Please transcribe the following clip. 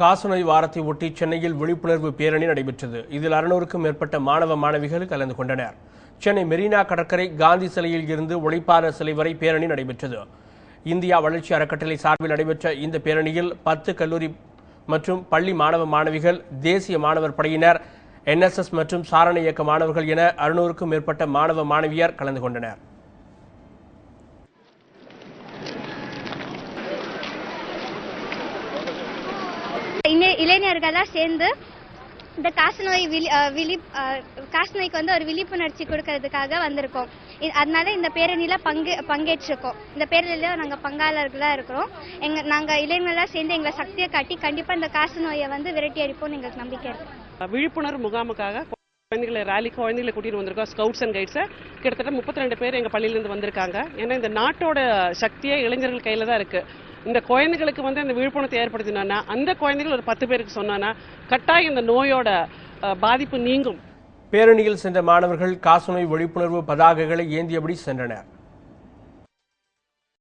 காசநோய் வாரத்தை ஒட்டி சென்னையில் விழிப்புணர்வு பேரணி நடைபெற்றது. இதில் அறுநூறுக்கும் மேற்பட்ட மாணவ மாணவிகள் கலந்து கொண்டனர். சென்னை மெரினா கடற்கரை காந்தி சிலையில் இருந்து ஒளிப்பான சிலை வரை பேரணி நடைபெற்றது. இந்தியா வளர்ச்சி அறக்கட்டளை சார்பில் நடைபெற்ற இந்த பேரணியில் பத்து கல்லூரி மற்றும் பள்ளி மாணவ மாணவிகள் தேசிய மாணவர் படையினர் என்எஸ்எஸ் மற்றும் சாரண இயக்க மாணவர்கள் என அறுநூறுக்கும் மேற்பட்ட மாணவ மாணவியர் கலந்து கொண்டனர். இளைஞர்களாக சேர்ந்து இந்த காசநோய் விழி விழி காசநோய்க்கு வந்து ஒரு விழிப்புணர்ச்சி கொடுக்கறதுக்காக வந்திருக்கோம். அதனால இந்த பேரணியில பங்கு பங்கேற்றிருக்கோம். இந்த பேரணியில நாங்க பங்காளர்களா இருக்கிறோம். எங்க நாங்க இளைஞர்களா சேர்ந்து எங்களை சக்தியை காட்டி கண்டிப்பா இந்த காசநோயை வந்து விரட்டி அடிப்போம் எங்களுக்கு நம்பிக்கை இருக்கு. விழிப்புணர்வு முகாமுக்காக குழந்தைகளை ரேலி குழந்தைகளை கூட்டிட்டு வந்திருக்கோம். ஸ்கவுட்ஸ் அண்ட் கைட்ஸை கிட்டத்தட்ட முப்பத்தி ரெண்டு பேர் எங்க பள்ளியிலேருந்து வந்திருக்காங்க. ஏன்னா இந்த நாட்டோட சக்தியே இளைஞர்கள் கையில தான் இருக்கு. இந்த குழந்தைகளுக்கு வந்து இந்த விழிப்புணர்வை ஏற்படுத்தினோன்னா அந்த குழந்தைகள் ஒரு பத்து பேருக்கு சொன்னோன்னா கட்டாயம் இந்த நோயோட பாதிப்பு நீங்கும். பேரணியில் சென்ற மாணவர்கள் காசநோய் விழிப்புணர்வு பதாகைகளை ஏந்தியபடி சென்றனர்.